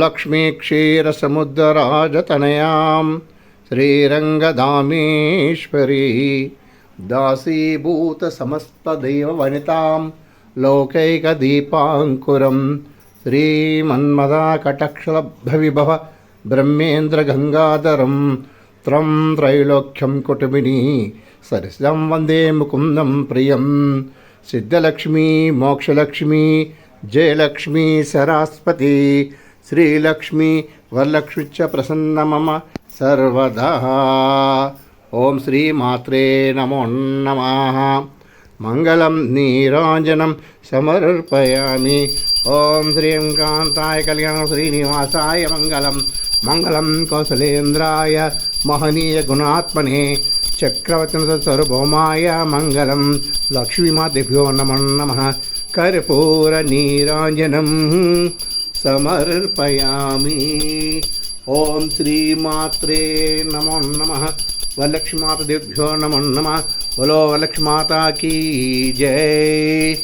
लक्ष्मीक्षीरसमुद्रराजतनयां श्रीरङ्गधामेश्वरी दासीभूतसमस्तदेववनितां लौकैकदीपाङ्कुरं श्रीमन्मदाकटक्षलब्धविभव ब्रह्मेन्द्रगङ्गाधरं त्रं त्रैलोक्यं कुटुमिनी सरिसं वन्दे मुकुन्दं प्रियं सिद्धलक्ष्मी मोक्षलक्ष्मी जयलक्ष्मी శ్రీలక్ష్మీ వరలక్ష్మి ప్రసన్న మమ సర్వదా ఓం శ్రీమాత్రే నమో నమ మంగళం నీరాజనం సమర్పయామి ఓం శ్రీం కాంతాయ కళ్యాణ శ్రీనివాసాయ మంగళం మంగళం కౌశలేంద్రాయ మహనీయ గుణాత్మనే చక్రవర్తన సర్వభౌమాయ మంగళం లక్ష్మీమాతిభ్యో నమో నమ కర్పూర నీరాజనం సమర్పయామి. ఓం శ్రీమాత్రే నమో నమ. వరలక్ష్మీమాతదేభ్యో నమో నమ. బలో వరలక్ష్మీమాతాకి జయ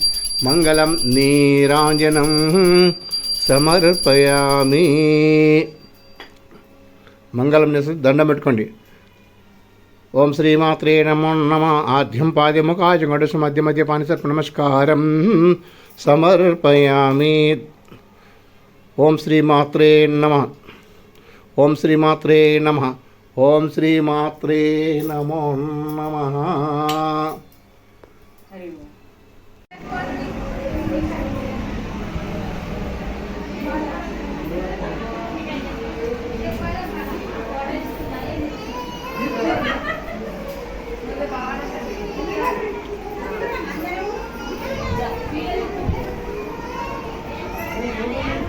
మంగళం నీరాంజనం సమర్పయామి. మంగళం చేసి దండం పెట్టుకోండి. ఓం శ్రీమాత్రే నమో నమ. ఆద్యం పాద్యము కాజం గడుసు మధ్య మధ్య పానిసర్ప నమస్కారం. సమర్పయామి. ఓం శ్రీమాత్రే నమ ఓం శ్రీమాత్రే నమ ఓం శ్రీమాత్రే నమో నమ హరి ఓం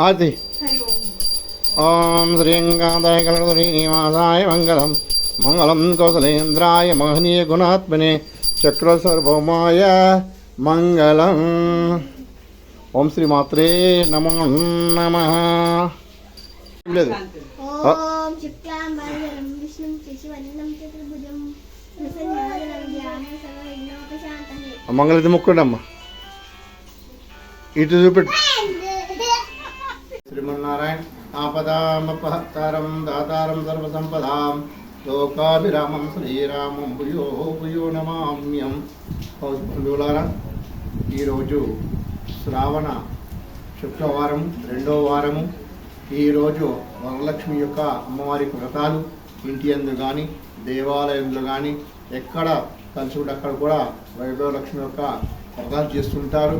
Adi. Om Sri Gandhaya Sri Mangalam Mangalam Kosalendraya Mahaniya Gunatmane Chakra Mangalam ఓం శ్రీ మాత్రే నమో నమ లేదు ఓం శుక్లాం వరదరం విష్ణుం శశివర్ణం చతుర్భుజం ప్రసన్నావదనం ధ్యానం సర్వవిఘ్నోపశాంతయే మంగళది ముక్కండి అమ్మ ఇటు చూపెట్టు శ్రీమన్నారాయణ ఆపదామపహతారం దాతారం సర్వసంపదాం లోకాభిరామం శ్రీరామం భూయో భూయో నమామ్యం బంధువులారా ఈరోజు శ్రావణ శుక్రవారం రెండో వారము. ఈరోజు వరలక్ష్మి యొక్క అమ్మవారి వ్రతాలు. ఇంటి అందు కానీ దేవాలయంలో కానీ ఎక్కడ కలిసి అక్కడ కూడా వైభవలక్ష్మి యొక్క వ్రతాలు చేస్తుంటారు.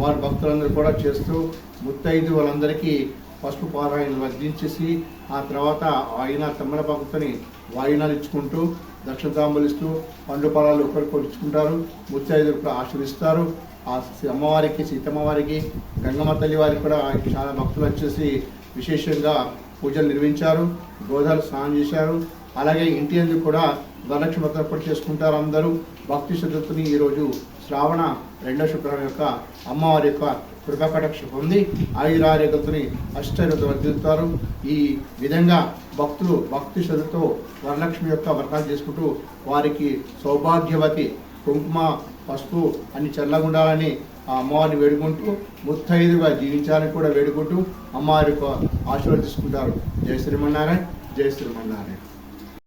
వారి భక్తులందరూ కూడా చేస్తూ ముత్తైదు వాళ్ళందరికీ పసుపు పారాయణలు వర్ధించేసి ఆ తర్వాత ఆయన తమ్మలపాకుతని వాయినాలు ఇచ్చుకుంటూ దక్షిణతాంబులు ఇస్తూ పండు పొలాలు ఒకరికొకరు ఇచ్చుకుంటారు. ముత్తైదులు కూడా ఆశీర్వదిస్తారు. ఆ అమ్మవారికి సీతమ్మవారికి గంగమ్మ తల్లి వారికి కూడా చాలా భక్తులు వచ్చేసి విశేషంగా పూజలు నిర్వహించారు గోదాలు స్నానం చేశారు. అలాగే ఇంటి ఎందుకు కూడా వరలక్ష్మి వ్రతం చేసుకుంటారు అందరూ. భక్తి శ్రద్ధతని ఈరోజు శ్రావణ రెండో శుక్రవారం యొక్క అమ్మవారి యొక్క కృపకటాక్ష పొంది ఆయురారోగ్యతని అష్టైర్యత వర్ధిల్లుతారు ఈ విధంగా భక్తులు భక్తి శ్రద్ధతో వరలక్ష్మి యొక్క వ్రతాలు చేసుకుంటూ వారికి సౌభాగ్యవతి కుంకుమ పసుపు అన్ని చల్లగా ఉండాలని ఆ అమ్మవారిని వేడుకుంటూ ముత్తైదుగా జీవించాలని కూడా వేడుకుంటూ అమ్మవారి ఆశీర్వదించుకుంటారు. జయ శ్రీమన్నారాయణ జయ శ్రీమన్నారాయణ.